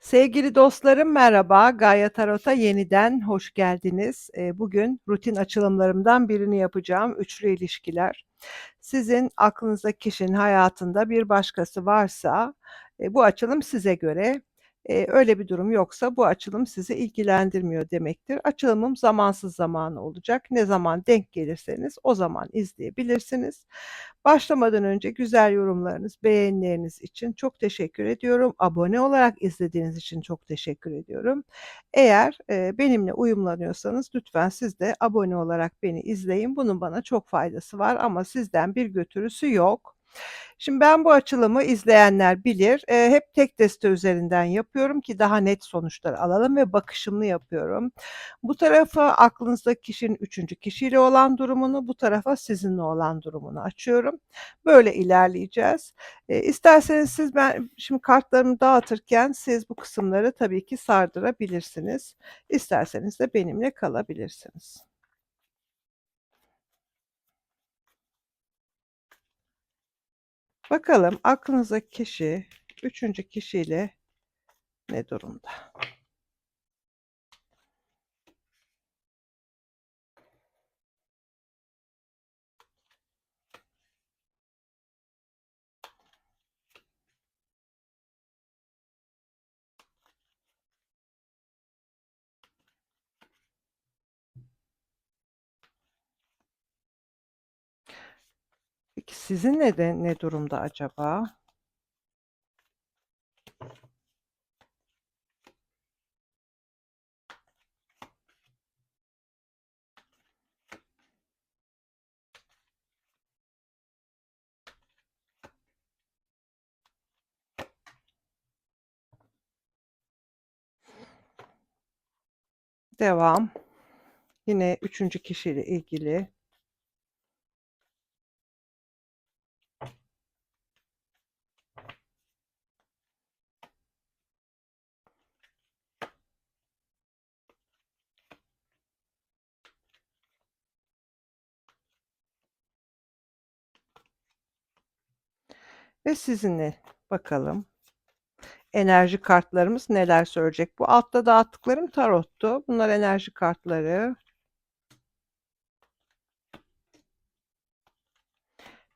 Sevgili dostlarım merhaba, Gaia Tarot'a yeniden hoş geldiniz. Eee, bugün rutin açılımlarımdan birini yapacağım, üçlü ilişkiler. Sizin aklınızda kişinin hayatında bir başkası varsa, eee, bu açılım size göre. Eee, öyle bir durum yoksa bu açılım sizi ilgilendirmiyor demektir. Açılımım zamansız zamanı olacak. Ne zaman denk gelirseniz o zaman izleyebilirsiniz. Başlamadan önce güzel yorumlarınız, beğenileriniz için çok teşekkür ediyorum. Abone olarak izlediğiniz için çok teşekkür ediyorum. Eğer, eee, benimle uyumlanıyorsanız lütfen siz de abone olarak beni izleyin. Bunun bana çok faydası var ama sizden bir götürüsü yok. Şimdi ben bu açılımı izleyenler bilir. Eee, hep tek deste üzerinden yapıyorum ki daha net sonuçlar alalım ve bakışımlı yapıyorum. Bu tarafa aklınızdaki kişinin üçüncü kişiyle olan durumunu, bu tarafa sizinle olan durumunu açıyorum. Böyle ilerleyeceğiz. Eee, isterseniz siz ben şimdi kartlarımı dağıtırken siz bu kısımları tabii ki sardırabilirsiniz. İsterseniz de benimle kalabilirsiniz. Bakalım aklınızdaki kişi üçüncü kişiyle ne durumda? Peki sizinle de ne durumda acaba? Devam. Yine üçüncü kişiyle ilgili. Ve sizinle bakalım. Enerji kartlarımız neler söyleyecek? Bu altta dağıttıklarım tarottu. Bunlar enerji kartları.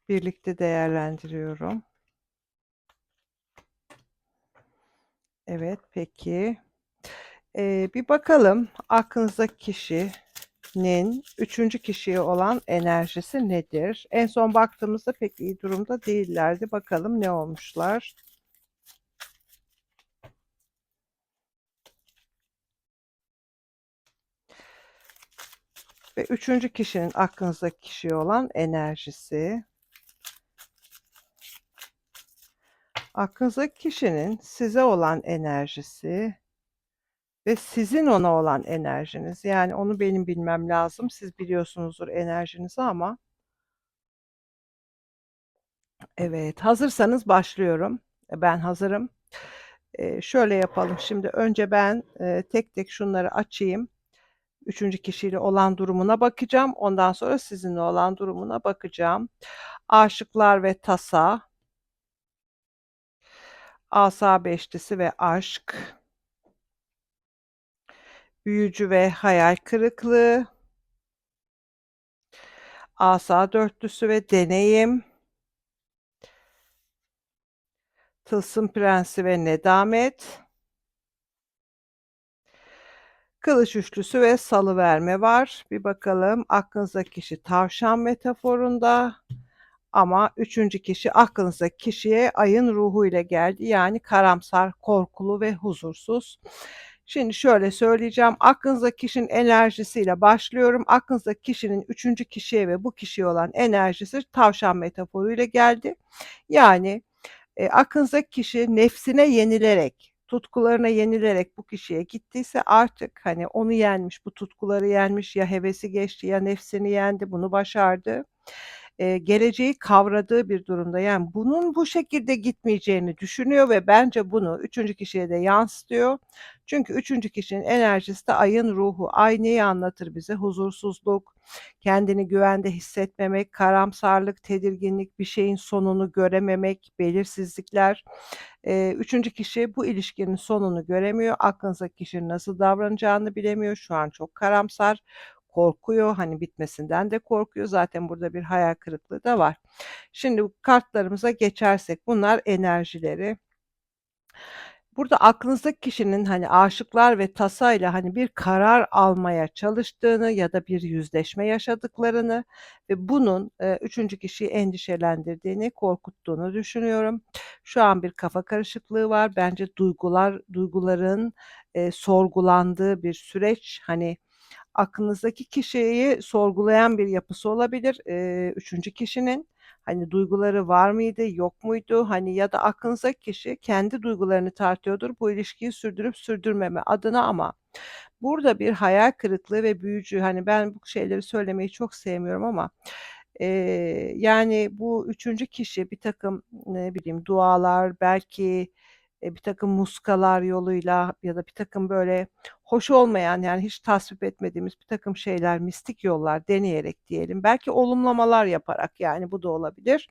Birlikte değerlendiriyorum. Evet, peki. Eee, bir bakalım aklınızdaki kişinin üçüncü kişiye olan enerjisi nedir? En son baktığımızda pek iyi durumda değillerdi. Bakalım ne olmuşlar? Ve üçüncü kişinin aklınızdaki kişiye olan enerjisi. Aklınızdaki kişinin size olan enerjisi ve sizin ona olan enerjiniz. Yani onu benim bilmem lazım. Siz biliyorsunuzdur enerjinizi ama Evet, hazırsanız başlıyorum. E, ben hazırım. Eee, şöyle yapalım. Şimdi önce ben, eee, tek tek şunları açayım. Üçüncü kişiyle olan durumuna bakacağım. Ondan sonra sizinle olan durumuna bakacağım. Aşıklar ve tasa. Asa beşlisi ve aşk. Büyücü ve hayal kırıklığı. Asa dörtlüsü ve deneyim. Tılsım prensi ve nedamet. Kılıç üçlüsü ve salıverme var. Bir bakalım aklınızdaki kişi tavşan metaforunda ama üçüncü kişi aklınızdaki kişiye ayın ruhu ile geldi. Yani karamsar, korkulu ve huzursuz. Şimdi şöyle söyleyeceğim. Aklınızdaki kişinin enerjisiyle başlıyorum. Aklınızdaki kişinin üçüncü kişiye ve bu kişiye olan enerjisi tavşan metaforuyla geldi. Yani e, aklınızdaki kişi nefsine yenilerek, tutkularına yenilerek bu kişiye gittiyse artık hani onu yenmiş, bu tutkuları yenmiş, ya hevesi geçti ya nefsini yendi, bunu başardı. Eee, geleceği kavradığı bir durumda. Yani bunun bu şekilde gitmeyeceğini düşünüyor ve bence bunu 3'üncü kişiye de yansıtıyor. Çünkü 3'üncü kişinin enerjisi de ayın ruhu. Ay neyi anlatır bize? Huzursuzluk, kendini güvende hissetmemek, karamsarlık, tedirginlik, bir şeyin sonunu görememek, belirsizlikler. Eee, 3'üncü kişi bu ilişkinin sonunu göremiyor. Aklınızdaki kişinin nasıl davranacağını bilemiyor. Şu an çok karamsar, korkuyor, hani, bitmesinden de korkuyor. Zaten burada bir hayal kırıklığı da var. Şimdi kartlarımıza geçersek bunlar enerjileri. Burada aklınızdaki kişinin, hani, aşıklar ve tasayla, hani, bir karar almaya çalıştığını ya da bir yüzleşme yaşadıklarını ve bunun, eee, 3'üncü kişiyi endişelendirdiğini, korkuttuğunu düşünüyorum. Şu an bir kafa karışıklığı var. Bence duygular duyguların, eee, sorgulandığı bir süreç. Hani, aklınızdaki kişiyi sorgulayan bir yapısı olabilir, eee, 3'üncü kişinin. Hani, duyguları var mıydı, yok muydu? Hani, ya da aklınızdaki kişi kendi duygularını tartıyordur bu ilişkiyi sürdürüp sürdürmeme adına ama burada bir hayal kırıklığı ve büyücü, hani, ben bu şeyleri söylemeyi çok sevmiyorum ama, eee, yani, bu 3'üncü kişi birtakım, ne bileyim, dualar, belki, eee, birtakım muskalar yoluyla ya da birtakım böyle hoş olmayan, yani, hiç tasvip etmediğimiz birtakım şeyler, mistik yollar deneyerek diyelim, belki olumlamalar yaparak, yani, bu da olabilir.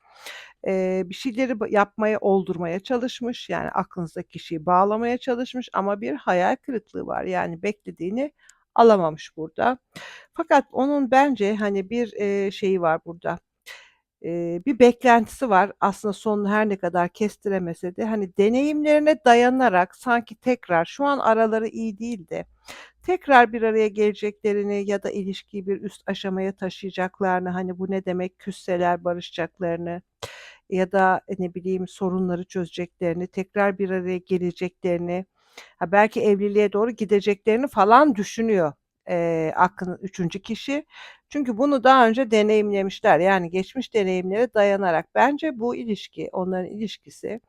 Eee, bir şeyleri yapmaya, oldurmaya çalışmış, yani, aklınızdaki kişiyi bağlamaya çalışmış ama bir hayal kırıklığı var. Yani, beklediğini alamamış burada. Fakat onun bence, hani, bir, eee, şeyi var burada, bir beklentisi var. Aslında sonunu her ne kadar kestiremese de, hani, deneyimlerine dayanarak sanki tekrar şu an araları iyi değil de tekrar bir araya geleceklerini ya da ilişkiyi bir üst aşamaya taşıyacaklarını, hani, bu ne demek küsseler barışacaklarını ya da, ne bileyim, sorunları çözeceklerini, tekrar bir araya geleceklerini, ha, belki evliliğe doğru gideceklerini falan düşünüyor, eee, aklın 3'üncü kişi. Çünkü bunu daha önce deneyimlemişler. Yani, geçmiş deneyimlere dayanarak. Bence bu ilişki, onların ilişkisi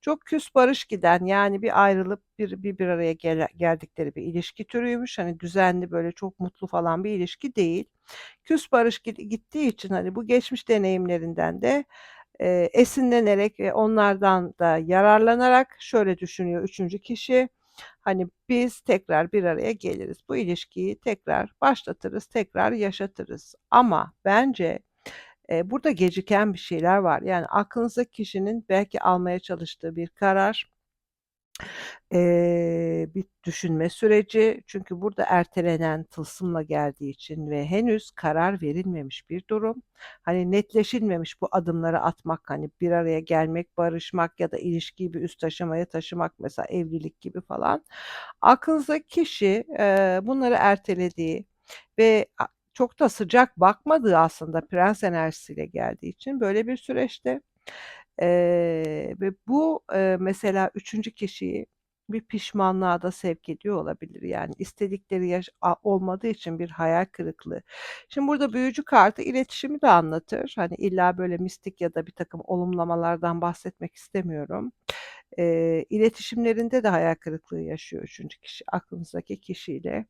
çok küs barış giden, yani, bir ayrılıp bir bir bir araya gele geldikleri bir ilişki türüymüş. Hani, düzenli, böyle, çok mutlu falan bir ilişki değil. Küs barış git gittiği için, hani, bu geçmiş deneyimlerinden de, eee, esinlenerek ve onlardan da yararlanarak şöyle düşünüyor 3'üncü kişi, hani, biz tekrar bir araya geliriz. Bu ilişkiyi tekrar başlatırız, tekrar yaşatırız ama bence, eee, burada geciken bir şeyler var. Yani, aklınızdaki kişinin belki almaya çalıştığı bir karar eee, bir düşünme süreci. Çünkü burada ertelenen tılsımla geldiği için ve henüz karar verilmemiş bir durum. Hani, netleşilmemiş bu adımları atmak, hani, bir araya gelmek, barışmak ya da ilişkiyi bir üst aşamaya taşımak, mesela evlilik gibi falan. Aklınızdaki kişi, eee, bunları ertelediği ve çok da sıcak bakmadığı aslında prens enerjisiyle geldiği için böyle bir süreçte. Eee, ve bu, eee, mesela 3'üncü kişiyi bir pişmanlığa da sevk ediyor olabilir. Yani, istedikleri yaş olmadığı için bir hayal kırıklığı. Şimdi burada büyücü kartı iletişimi de anlatır. Hani, illa böyle mistik ya da birtakım olumlamalardan bahsetmek istemiyorum. Eee, iletişimlerinde de hayal kırıklığı yaşıyor 3'üncü kişi aklınızdaki kişiyle.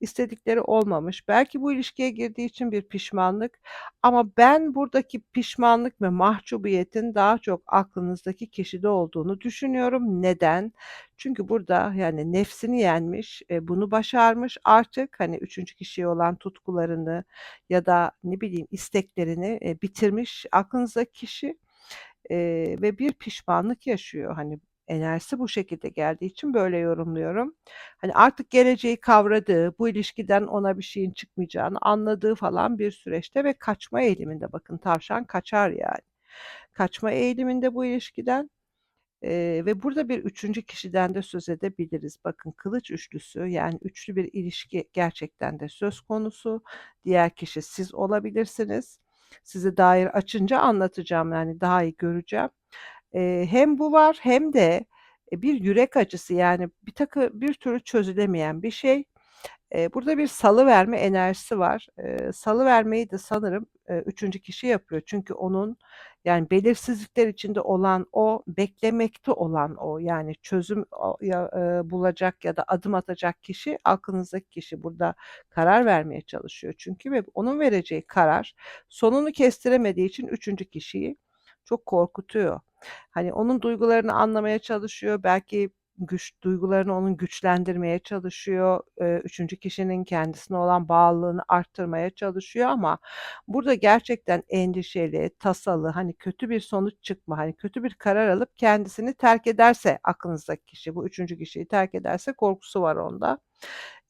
İstedikleri olmamış. Belki bu ilişkiye girdiği için bir pişmanlık ama ben buradaki pişmanlık ve mahcubiyetin daha çok aklınızdaki kişide olduğunu düşünüyorum. Neden? Çünkü burada, yani, nefsini yenmiş, eee, bunu başarmış. Artık, hani, 3'üncü kişiye olan tutkularını ya da ne bileyim isteklerini, eee, bitirmiş aklınızdaki kişi, eee, ve bir pişmanlık yaşıyor. Hani, enerjisi bu şekilde geldiği için böyle yorumluyorum. Hani, artık geleceği kavradığı, bu ilişkiden ona bir şeyin çıkmayacağını anladığı falan bir süreçte ve kaçma eğiliminde. Bakın tavşan kaçar yani. Kaçma eğiliminde bu ilişkiden, eee, ve burada bir 3'üncü kişiden de söz edebiliriz. Bakın kılıç üçlüsü, yani, üçlü bir ilişki gerçekten de söz konusu. Diğer kişi siz olabilirsiniz. Size dair açınca anlatacağım, yani, daha iyi göreceğim. Eee, hem bu var hem de, eee, bir yürek acısı, yani, birtakı bir türlü çözülemeyen bir şey. Burada bir salıverme enerjisi var. Eee, salıvermeyi de sanırım, eee, 3'üncü kişi yapıyor. Çünkü onun, yani, belirsizlikler içinde olan o, beklemekte olan o, yani, çözüm bulacak ya da adım atacak kişi aklınızdaki kişi. Burada karar vermeye çalışıyor çünkü ve onun vereceği karar sonunu kestiremediği için 3'üncü kişiyi çok korkutuyor. Hani, onun duygularını anlamaya çalışıyor, belki güç duygularını onun güçlendirmeye çalışıyor, eee, 3'üncü kişinin kendisine olan bağlılığını arttırmaya çalışıyor ama burada gerçekten endişeli, tasalı, hani, kötü bir sonuç çıkma, hani, kötü bir karar alıp kendisini terk ederse aklınızdaki kişi, bu 3'üncü kişiyi terk ederse korkusu var onda.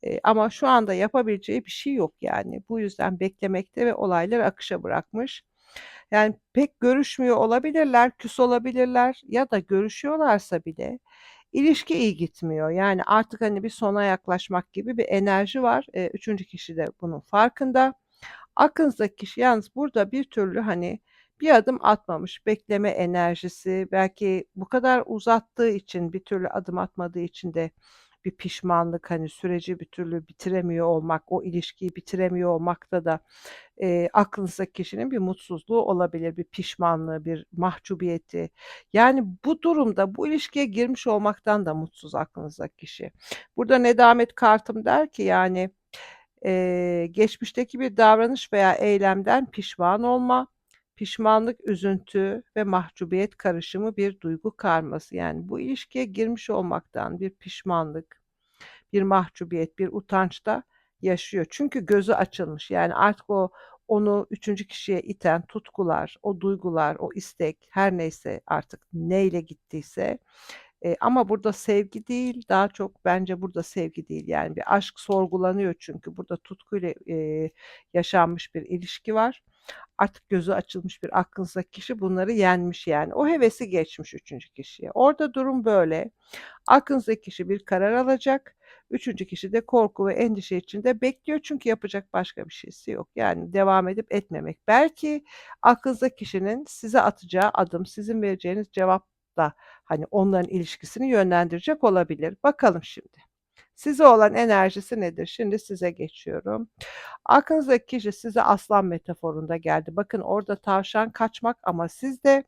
Eee, ama şu anda yapabileceği bir şey yok yani. Bu yüzden beklemekte ve olayları akışa bırakmış. Yani, pek görüşmüyor olabilirler, küs olabilirler ya da görüşüyorlarsa bile ilişki iyi gitmiyor. Yani, artık, hani, bir sona yaklaşmak gibi bir enerji var. Eee, 3'üncü kişi de bunun farkında. Aklınızdaki kişi yalnız burada bir türlü, hani, bir adım atmamış. Bekleme enerjisi, belki bu kadar uzattığı için, bir türlü adım atmadığı için de bir pişmanlık, hani, süreci bir türlü bitiremiyor olmak, o ilişkiyi bitiremiyor olmakta da, eee, aklınızdaki kişinin bir mutsuzluğu olabilir, bir pişmanlığı, bir mahcubiyeti. Yani, bu durumda bu ilişkiye girmiş olmaktan da mutsuz aklınızdaki kişi. Burada nedamet kartım der ki, yani, eee, geçmişteki bir davranış veya eylemden pişman olma, pişmanlık, üzüntü ve mahcubiyet karışımı bir duygu karması. Yani, bu ilişkiye girmiş olmaktan bir pişmanlık, bir mahcubiyet, bir utanç da yaşıyor. Çünkü gözü açılmış. Yani, artık o onu 3'üncü kişiye iten tutkular, o duygular, o istek, her neyse artık neyle gittiyse, eee, ama burada sevgi değil, daha çok bence burada sevgi değil, yani, bir aşk sorgulanıyor çünkü burada tutkuyla, eee, yaşanmış bir ilişki var. Artık gözü açılmış bir aklınızdaki kişi bunları yenmiş, yani. O hevesi geçmiş 3'üncü kişiye. Orada durum böyle. Aklınızdaki kişi bir karar alacak. 3'üncü kişi de korku ve endişe içinde bekliyor çünkü yapacak başka bir şeysi yok. Yani, devam edip etmemek. Belki aklınızdaki kişinin size atacağı adım, sizin vereceğiniz cevap da, hani, onların ilişkisini yönlendirecek olabilir. Bakalım şimdi. Size olan enerjisi nedir? Şimdi size geçiyorum. Aklınızdaki kişi size aslan metaforunda geldi. Bakın orada tavşan kaçmak ama sizde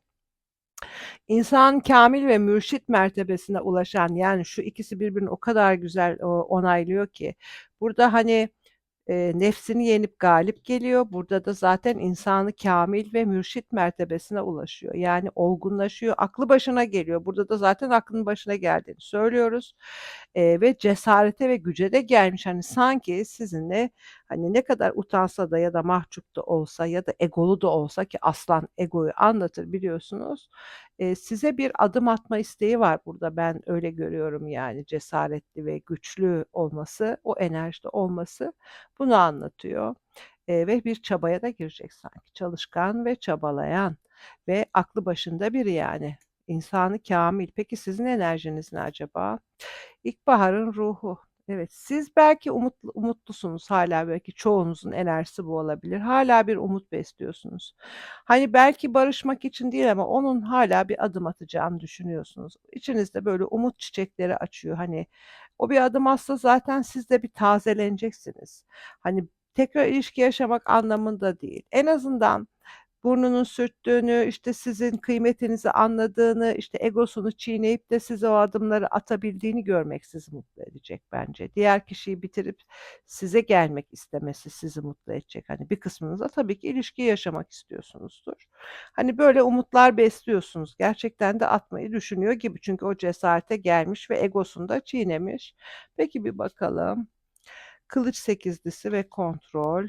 insan kâmil ve mürşit mertebesine ulaşan, yani, şu ikisi birbirini o kadar güzel, onaylıyor ki burada, hani, eee, nefsini yenip galip geliyor. Burada da zaten insanı kâmil ve mürşit mertebesine ulaşıyor. Yani, olgunlaşıyor, aklı başına geliyor. Burada da zaten aklının başına geldiğini söylüyoruz, eee, ve cesarete ve güce de gelmiş. Hani, sanki sizinle, hani, ne kadar utansa da ya da mahcup da olsa ya da egolu da olsa ki aslan egoyu anlatır biliyorsunuz, size bir adım atma isteği var burada. Ben öyle görüyorum, yani, cesaretli ve güçlü olması, o enerjide olması bunu anlatıyor, eee, ve bir çabaya da girecek sanki. Çalışkan ve çabalayan ve aklı başında biri, yani. İnsanı kâmil. Peki sizin enerjiniz ne acaba? İlkbaharın ruhu. Evet, siz belki umutlu umutlusunuz hâlâ, belki çoğunuzun enerjisi bu olabilir. Hâlâ bir umut besliyorsunuz. Hani, belki barışmak için değil ama onun hâlâ bir adım atacağını düşünüyorsunuz. İçinizde böyle umut çiçekleri açıyor. Hani, o bir adım atsa zaten siz de bir tazeleneceksiniz. Hani, tekrar ilişki yaşamak anlamında değil. En azından burnunun sürttüğünü, işte, sizin kıymetinizi anladığını, işte, egosunu çiğneyip de size o adımları atabildiğini görmek sizi mutlu edecek bence. Diğer kişiyi bitirip size gelmek istemesi sizi mutlu edecek. Hani, bir kısmınız da tabii ki ilişki yaşamak istiyorsunuzdur. Hani, böyle umutlar besliyorsunuz. Gerçekten de atmayı düşünüyor gibi çünkü o cesarete gelmiş ve egosunu da çiğnemiş. Peki, bir bakalım. Kılıç sekizlisi ve kontrol.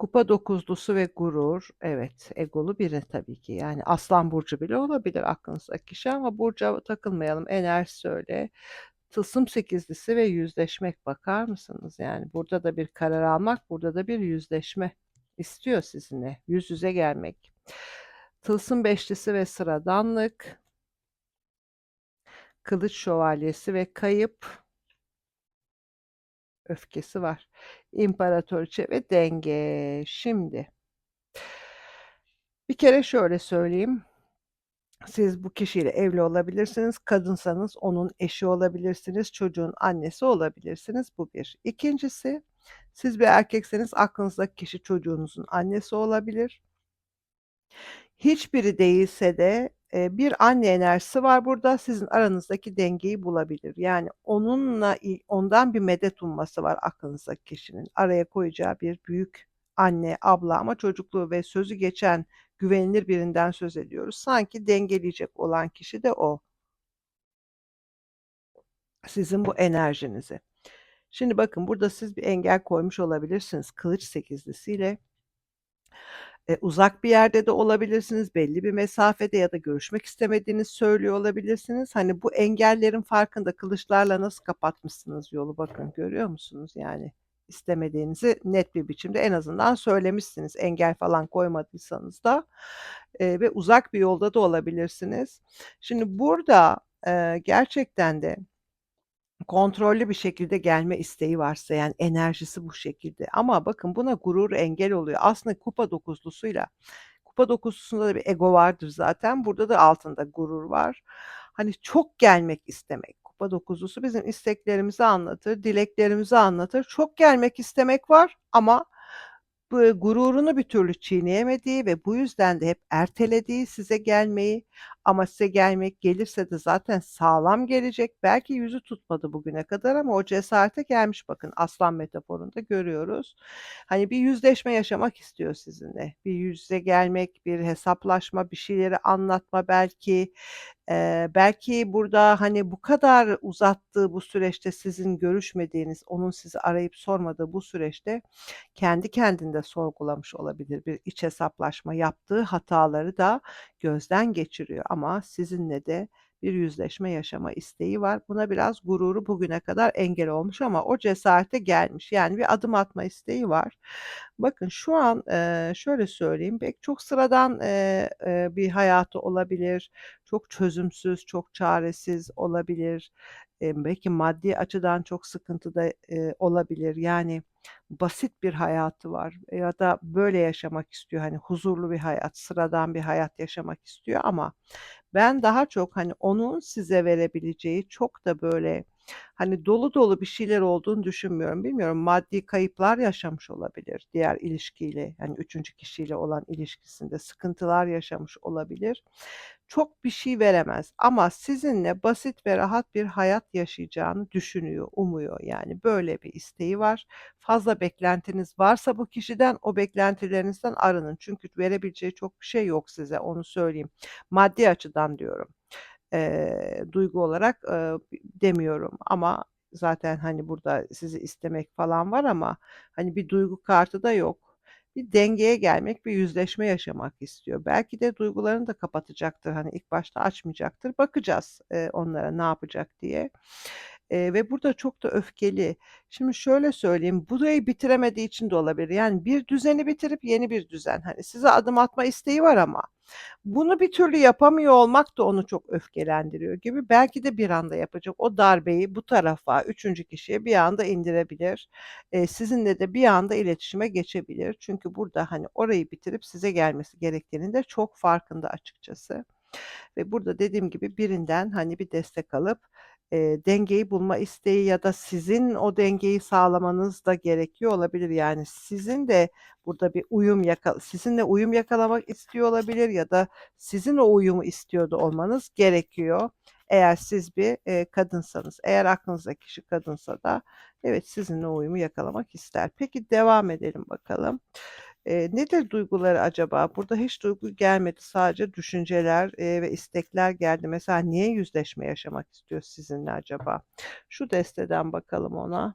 Kupa dokuzlusu ve gurur. Evet, egolu biri tabii ki. Yani, aslan burcu bile olabilir aklınızdaki kişi ama burca takılmayalım, enerjisi öyle. Tılsım sekizlisi ve yüzleşmek. Bakar mısınız? Yani, burada da bir karar almak, burada da bir yüzleşme istiyor sizinle. Yüz yüze gelmek. Tılsım beşlisi ve sıradanlık. Kılıç şövalyesi ve kayıp. Öfkesi var. İmparatoriçe ve denge. Şimdi bir kere şöyle söyleyeyim. Siz bu kişiyle evli olabilirsiniz. Kadınsanız onun eşi olabilirsiniz. Çocuğun annesi olabilirsiniz. Bu 1. 2'ncisi, siz bir erkekseniz aklınızdaki kişi çocuğunuzun annesi olabilir. Hiçbiri değilse de, bir anne enerjisi var burada. Sizin aranızdaki dengeyi bulabilir. Yani onunla ondan bir medet umması var aklınızdaki kişinin. Araya koyacağı bir büyük anne, abla ama çocukluğu ve sözü geçen güvenilir birinden söz ediyoruz. Sanki dengeleyecek olan kişi de o. Sizin bu enerjinizi. Şimdi bakın burada siz bir engel koymuş olabilirsiniz kılıç sekizlisiyle. Eee, uzak bir yerde de olabilirsiniz, belli bir mesafede ya da görüşmek istemediğinizi söylüyor olabilirsiniz. Hani, bu engellerin farkında kılıçlarla nasıl kapatmışsınız yolu bakın, görüyor musunuz? Yani istemediğinizi net bir biçimde en azından söylemişsiniz, engel falan koymadıysanız da, eee, ve uzak bir yolda da olabilirsiniz. Şimdi burada, eee, gerçekten de kontrollü bir şekilde gelme isteği varsa, yani enerjisi bu şekilde ama bakın buna gurur engel oluyor. Aslında kupa dokuzlusuyla kupa dokuzlusunda da bir ego vardır zaten. Burada da altında gurur var. Hani, çok gelmek istemek. Kupa dokuzlusu bizim isteklerimizi anlatır, dileklerimizi anlatır. Çok gelmek istemek var ama Böyle gururunu bir türlü çiğneyemediği ve bu yüzden de hep ertelediği size gelmeyi ama size gelmek gelirse de zaten sağlam gelecek. Belki yüzü tutmadı bugüne kadar ama o cesarete gelmiş bakın aslan metaforunda görüyoruz. Hani bir yüzleşme yaşamak istiyor sizinle. Bir yüz yüze gelmek, bir hesaplaşma, bir şeyleri anlatma belki. Eee, belki burada, hani, bu kadar uzattığı bu süreçte sizin görüşmediğiniz, onun sizi arayıp sormadığı bu süreçte kendi kendinde sorgulamış olabilir. Bir iç hesaplaşma, yaptığı hataları da gözden geçiriyor ama sizinle de bir yüzleşme yaşama isteği var. Buna biraz gururu bugüne kadar engel olmuş ama o cesarete gelmiş. Yani bir adım atma isteği var. Bakın şu an, eee, şöyle söyleyeyim, belki çok sıradan, eee, eee, bir hayatı olabilir, çok çözümsüz, çok çaresiz olabilir. Emm, belki maddi açıdan çok sıkıntıda, eee, olabilir. Yani basit bir hayatı var ya da böyle yaşamak istiyor, hani, huzurlu bir hayat, sıradan bir hayat yaşamak istiyor ama ben daha çok, hani, onun size verebileceği çok da böyle, hani, dolu dolu bir şeyler olduğunu düşünmüyorum. Bilmiyorum, maddi kayıplar yaşamış olabilir diğer ilişkiyle, hani, üçüncü kişiyle olan ilişkisinde sıkıntılar yaşamış olabilir. Çok bir şey veremez ama sizinle basit ve rahat bir hayat yaşayacağını düşünüyor, umuyor. Yani böyle bir isteği var. Fazla beklentiniz varsa bu kişiden o beklentilerinizden arının. Çünkü verebileceği çok bir şey yok size, onu söyleyeyim. Maddi açıdan diyorum. Eee, duygu olarak, eee, demiyorum ama zaten, hani, burada sizi istemek falan var ama, hani, bir duygu kartı da yok. Bir dengeye gelmek, bir yüzleşme yaşamak istiyor. Belki de duygularını da kapatacaktır, hani, ilk başta açmayacaktır. Bakacağız, eee, onlara ne yapacak diye. Eee, ve burada çok da öfkeli. Şimdi şöyle söyleyeyim, burayı bitiremediği için de olabilir. Yani bir düzeni bitirip yeni bir düzen, hani, size adım atma isteği var ama bunu bir türlü yapamıyor olmak da onu çok öfkelendiriyor gibi. Belki de bir anda yapacak. O darbeyi bu tarafa, üçüncü kişiye bir anda indirebilir. Eee, sizinle de bir anda iletişime geçebilir. Çünkü burada, hani, orayı bitirip size gelmesi gerektiğinin de çok farkında açıkçası. Ve burada dediğim gibi birinden, hani, bir destek alıp, eee, dengeyi bulma isteği ya da sizin o dengeyi sağlamanız da gerekiyor olabilir. Yani sizin de burada bir uyum yaka sizinle uyum yakalamak istiyor olabilir ya da sizin o uyumu istiyor da olmanız gerekiyor. Eğer siz bir, eee, kadınsanız. Eğer aklınızdaki kişi kadınsa da evet, sizinle uyumu yakalamak ister. Peki devam edelim bakalım. Eee, nedir duyguları acaba? Burada hiç duygu gelmedi. Sadece düşünceler, eee, ve istekler geldi. Mesela niye yüzleşme yaşamak istiyor sizinle acaba? Şu desteden bakalım ona.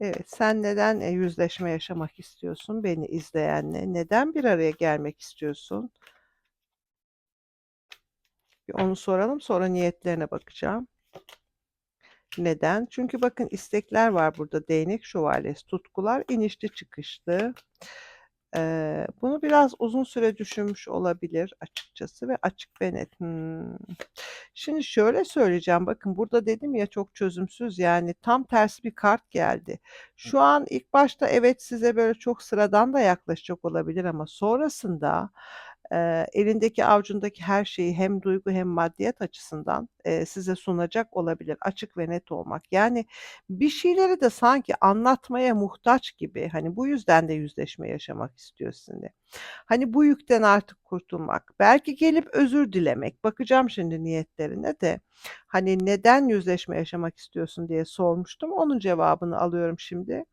Evet, sen neden, eee, yüzleşme yaşamak istiyorsun beni izleyenle? Neden bir araya gelmek istiyorsun? Bir onu soralım, sonra niyetlerine bakacağım. Neden? Çünkü bakın istekler var burada. Değnek şövalyesi, tutkular inişli çıkışlı. Eee, bunu biraz uzun süre düşünmüş olabilir açıkçası ve açık ve net. Hımm. Şimdi şöyle söyleyeceğim, bakın burada dedim ya çok çözümsüz, yani tam tersi bir kart geldi. Şu an ilk başta evet size böyle çok sıradan da yaklaşacak olabilir ama sonrasında, eee, elindeki avucundaki her şeyi hem duygu hem maddiyat açısından, eee, size sunacak olabilir. Açık ve net olmak. Yani bir şeyleri de sanki anlatmaya muhtaç gibi, hani, bu yüzden de yüzleşme yaşamak istiyor sizinle. Hani, bu yükten artık kurtulmak, belki gelip özür dilemek, bakacağım şimdi niyetlerine de. Hani, "Neden yüzleşme yaşamak istiyorsun?" diye sormuştum. Onun cevabını alıyorum şimdi.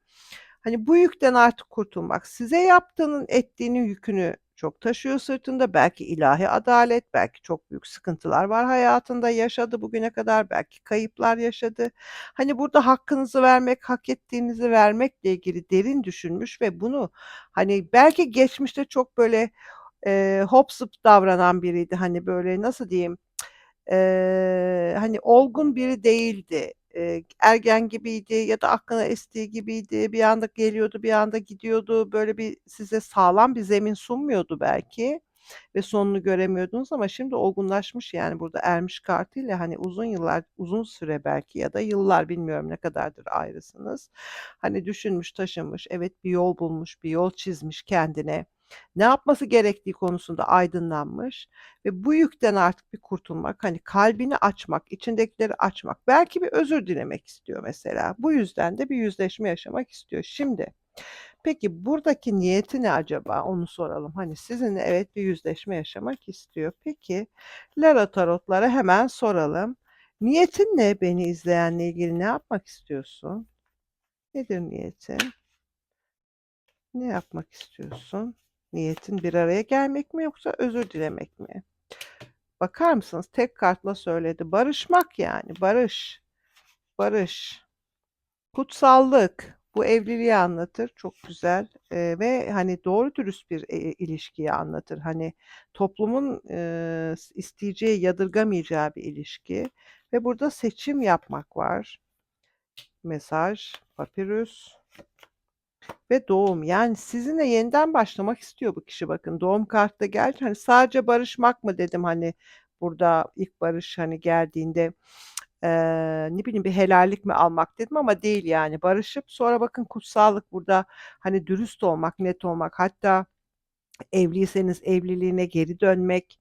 Hani, bu yükten artık kurtulmak, size yaptığının ettiğinin yükünü çok taşıyor sırtında. Belki ilahi adalet, belki çok büyük sıkıntılar var hayatında, yaşadı bugüne kadar, belki kayıplar yaşadı. Hani, burada hakkınızı vermek, hak ettiğinizi vermekle ilgili derin düşünmüş ve bunu, hani, belki geçmişte çok böyle, eee, hop zıp davranan biriydi. Hani, böyle, nasıl diyeyim, eee, hani, olgun biri değildi. Eee, ergen gibiydi ya da aklına estiği gibiydi. Bir anda geliyordu, bir anda gidiyordu. Böyle bir size sağlam bir zemin sunmuyordu belki ve sonunu göremiyordunuz ama şimdi olgunlaşmış, yani, burada ermiş kartıyla, hani, uzun yıllar, uzun süre belki ya da yıllar, bilmiyorum ne kadardır ayrısınız. Hani, düşünmüş, taşınmış, evet, bir yol bulmuş, bir yol çizmiş kendine. Ne yapması gerektiği konusunda aydınlanmış ve bu yükten artık bir kurtulmak, hani, kalbini açmak, içindekileri açmak, belki bir özür dilemek istiyor mesela. Bu yüzden de bir yüzleşme yaşamak istiyor. Şimdi, peki buradaki niyeti ne acaba? Onu soralım. Hani, sizinle evet, bir yüzleşme yaşamak istiyor. Peki, Lara tarotlara hemen soralım. Niyetin ne? Beni izleyenle ilgili ne yapmak istiyorsun? Nedir niyetin? Ne yapmak istiyorsun? Niyetin bir araya gelmek mi yoksa özür dilemek mi? Bakar mısınız? Tek kartla söyledi. Barışmak yani, barış, barış, kutsallık. Bu evliliği anlatır. Çok güzel, eee, ve, hani, doğru dürüst bir, eee, ilişkiyi anlatır. Hani, toplumun, s isteyeceği, yadırgamayacağı bir ilişki ve burada seçim yapmak var. Mesaj, papirüs ve doğum. Yani, sizinle yeniden başlamak istiyor bu kişi bakın. Doğum kartı da geldi. Hani, sadece barışmak mı dedim, hani, burada ilk barış, hani, geldiğinde, eee, ne bileyim, bir helallik mi almak dedim ama değil yani. Barışıp sonra bakın kutsallık burada, hani, dürüst olmak, net olmak, hatta evliyseniz evliliğine geri dönmek,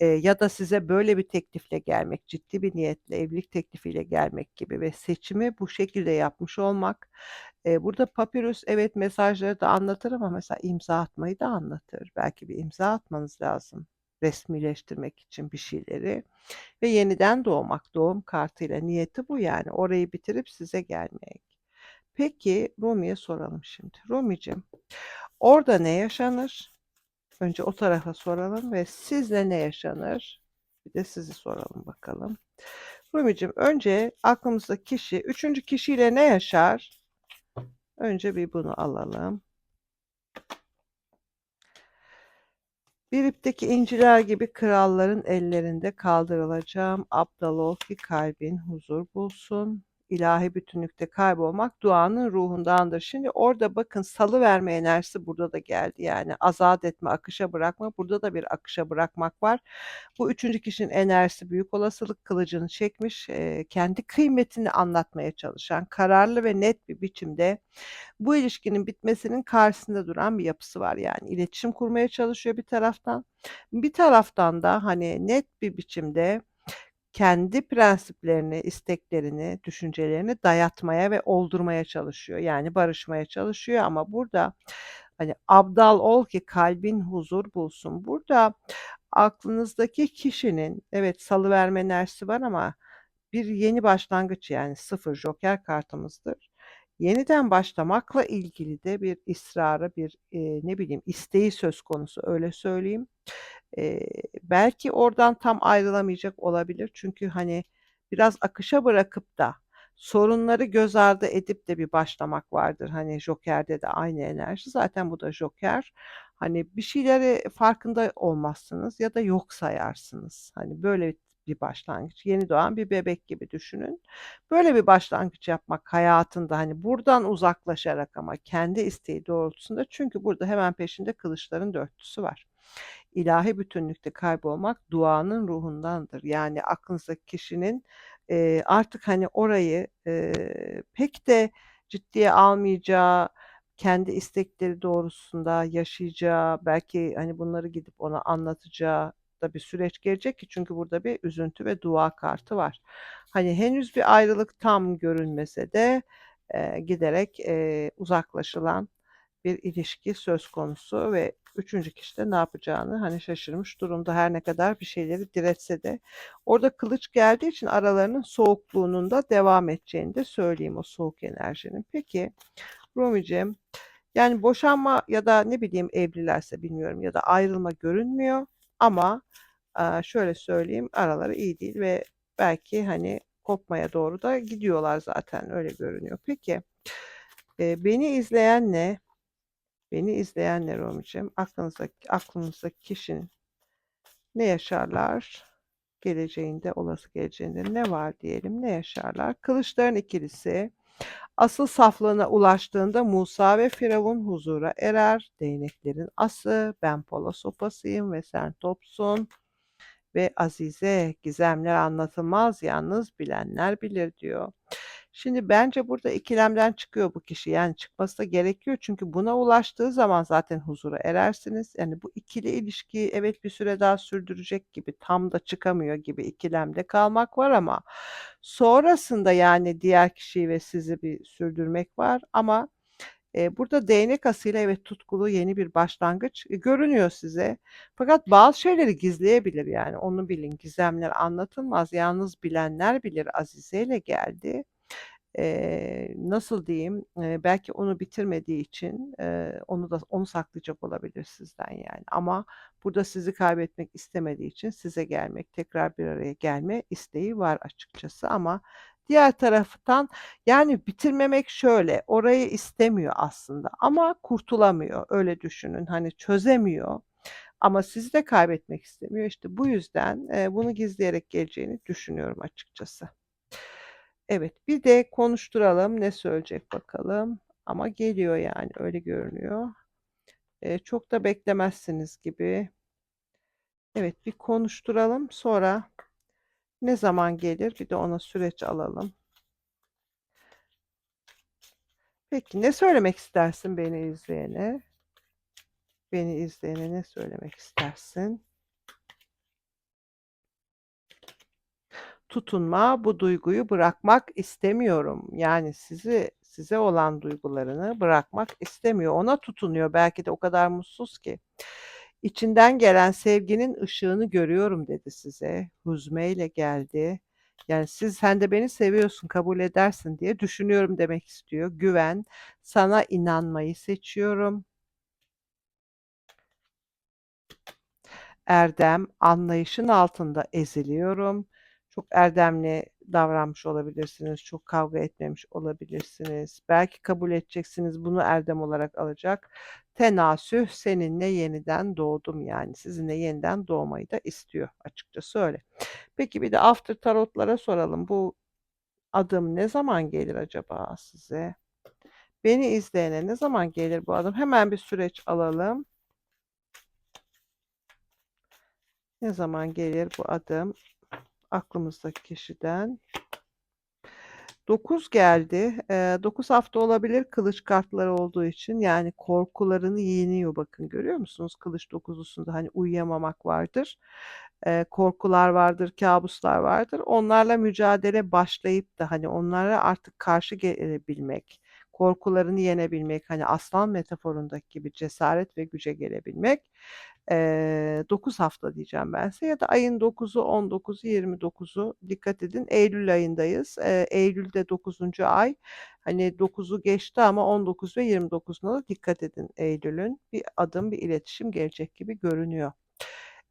eee, ya da size böyle bir teklifle gelmek, ciddi bir niyetle evlilik teklifiyle gelmek gibi ve seçimi bu şekilde yapmış olmak. Eee, burada papirüs evet, mesajları da anlatır ama mesela imza atmayı da anlatır. Belki bir imza atmanız lazım resmileştirmek için bir şeyleri ve yeniden doğmak. Doğum kartıyla niyeti bu yani. Orayı bitirip size gelmek. Peki, Rumi'ye soralım şimdi. Rumi'cim, orada ne yaşanır? Önce o tarafa soralım ve sizle ne yaşanır? Bir de sizi soralım bakalım. Rumi'cim, önce aklımızdaki kişi, 3'üncü kişiyle ne yaşar? Önce bir bunu alalım. Bir ipteki inciler gibi kralların ellerinde kaldırılacağım. Aptal ol ki kalbin huzur bulsun. İlahi bütünlükte kaybolmak duanın ruhundandır. Şimdi orada bakın salıverme enerjisi burada da geldi. Yani azat etme, akışa bırakma. Burada da bir akışa bırakmak var. Bu 3'üncü kişinin enerjisi büyük olasılık kılıcını çekmiş, eee, kendi kıymetini anlatmaya çalışan, kararlı ve net bir biçimde bu ilişkinin bitmesinin karşısında duran bir yapısı var. Yani iletişim kurmaya çalışıyor bir taraftan. Bir taraftan da, hani, net bir biçimde kendi prensiplerini, isteklerini, düşüncelerini dayatmaya ve oldurmaya çalışıyor. Yani barışmaya çalışıyor ama burada, hani, "Abdal ol ki kalbin huzur bulsun." Burada aklınızdaki kişinin evet, salıverme enerjisi var ama bir yeni başlangıç, yani sıfır joker kartımızdır. Yeniden başlamakla ilgili de bir ısrarı, bir, eee, ne bileyim, isteği söz konusu, öyle söyleyeyim. Eee, belki oradan tam ayrılamayacak olabilir. Çünkü, hani, biraz akışa bırakıp da sorunları göz ardı edip de bir başlamak vardır. Hani, jokerde de aynı enerji. Zaten bu da joker. Hani, bir şeyleri farkında olmazsınız ya da yok sayarsınız. Hani, böyle bir başlangıç. Yeni doğan bir bebek gibi düşünün. Böyle bir başlangıç yapmak hayatında, hani, buradan uzaklaşarak ama kendi isteği doğrultusunda çünkü burada hemen peşinde kılıçların dörtlüsü var. İlahi bütünlükte kaybolmak duanın ruhundandır. Yani aklınızdaki kişinin, eee, artık, hani, orayı, eee, pek de ciddiye almayacağı, kendi istekleri doğrultusunda yaşayacağı, belki, hani, bunları gidip ona anlatacağı da bir süreç gelecek ki çünkü burada bir üzüntü ve dua kartı var. Hani, henüz bir ayrılık tam görünmese de, eee, giderek, eee, uzaklaşılan bir ilişki söz konusu ve 3'üncü kişi de ne yapacağını, hani, şaşırmış durumda. Her ne kadar bir şeyleri diretse de. Orada kılıç geldiği için aralarının soğukluğunun da devam edeceğini de söyleyeyim, o soğuk enerjinin. Peki, Rumicim, yani, boşanma ya da ne bileyim evlilerse bilmiyorum ya da ayrılma görünmüyor ama, şöyle söyleyeyim, araları iyi değil ve belki, hani, kopmaya doğru da gidiyorlar zaten, öyle görünüyor. Peki, beni izleyen ne? Beni izleyen ne Rumicim? Aklınızdaki aklınızdaki kişinin ne yaşarlar? Geleceğinde, olası geleceğinde ne var diyelim, ne yaşarlar? Kılıçların ikilisi, asıl saflığına ulaştığında Musa ve Firavun huzura erer. Değneklerin ası, ben polo sopasıyım ve sen topsun. Ve Azize, gizemler anlatılmaz, yalnız bilenler bilir diyor. Şimdi bence burada ikilemden çıkıyor bu kişi. Yani çıkması da gerekiyor çünkü buna ulaştığı zaman zaten huzura erersiniz. Yani bu ikili ilişkiyi evet bir süre daha sürdürecek gibi, tam da çıkamıyor gibi ikilemde kalmak var ama sonrasında yani diğer kişiyi ve sizi bir sürdürmek var ama, eee, burada değnek asıyla evet tutkulu yeni bir başlangıç, eee, görünüyor size. Fakat bazı şeyleri gizleyebilir yani onu bilin. Gizemler anlatılmaz, yalnız bilenler bilir azizeyle geldi. Eee, nasıl diyeyim, eee, belki onu bitirmediği için, eee, onu da onu saklayacak olabilir sizden yani ama burada sizi kaybetmek istemediği için size gelmek, tekrar bir araya gelme isteği var açıkçası ama diğer taraftan, yani bitirmemek şöyle, orayı istemiyor aslında ama kurtulamıyor, öyle düşünün. Hani çözemiyor ama sizi de kaybetmek istemiyor. İşte bu yüzden, eee, bunu gizleyerek geleceğini düşünüyorum açıkçası. Evet, bir de konuşturalım. Ne söyleyecek bakalım ama geliyor yani, öyle görünüyor. Eee, çok da beklemezsiniz gibi. Evet, bir konuşturalım. Sonra ne zaman gelir bir de ona süreç alalım. Peki, ne söylemek istersin beni izleyene? Beni izleyene ne söylemek istersin? Tutunma, bu duyguyu bırakmak istemiyorum. Yani sizi size olan duygularını bırakmak istemiyor. Ona tutunuyor. Belki de o kadar mutsuz ki. İçinden gelen sevginin ışığını görüyorum dedi size. Huzmeyle geldi. Yani siz sen de beni seviyorsun, kabul edersin diye düşünüyorum demek istiyor. Güven, sana inanmayı seçiyorum. Erdem, anlayışın altında eziliyorum. Çok erdemli davranmış olabilirsiniz, çok kavga etmemiş olabilirsiniz. Belki kabul edeceksiniz, bunu erdem olarak alacak. Tenasüh, seninle yeniden doğdum yani sizinle yeniden doğmayı da istiyor açıkçası öyle. Peki bir de after tarotlara soralım. Bu adım ne zaman gelir acaba size? Beni izleyene ne zaman gelir bu adım? Hemen bir süreç alalım. Ne zaman gelir bu adım aklımızdaki kişiden? 9 geldi. Eee, 9 hafta olabilir kılıç kartları olduğu için. Yani korkularını yeniyor bakın görüyor musunuz? Kılıç dokuzlusunda hani uyuyamamak vardır. Eee, korkular vardır, kabuslar vardır. Onlarla mücadele başlayıp da hani onlara artık karşı gelebilmek, korkularını yenebilmek, hani aslan metaforundaki gibi cesaret ve güce gelebilmek. Eee, 9 hafta diyeceğim ben size ya da ayın 9'u, 19'u, 29'u dikkat edin. Eylül ayındayız. Eee, eylülde 9. ay. Hani 9'u geçti ama 19 ve 29'una da dikkat edin eylülün. Bir adım, bir iletişim gelecek gibi görünüyor.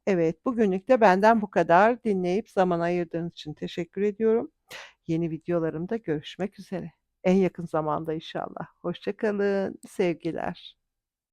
Evet, bugünlük de benden bu kadar. Dinleyip zaman ayırdığınız için teşekkür ediyorum. Yeni videolarımda görüşmek üzere. En yakın zamanda inşallah. Hoşça kalın, sevgiler.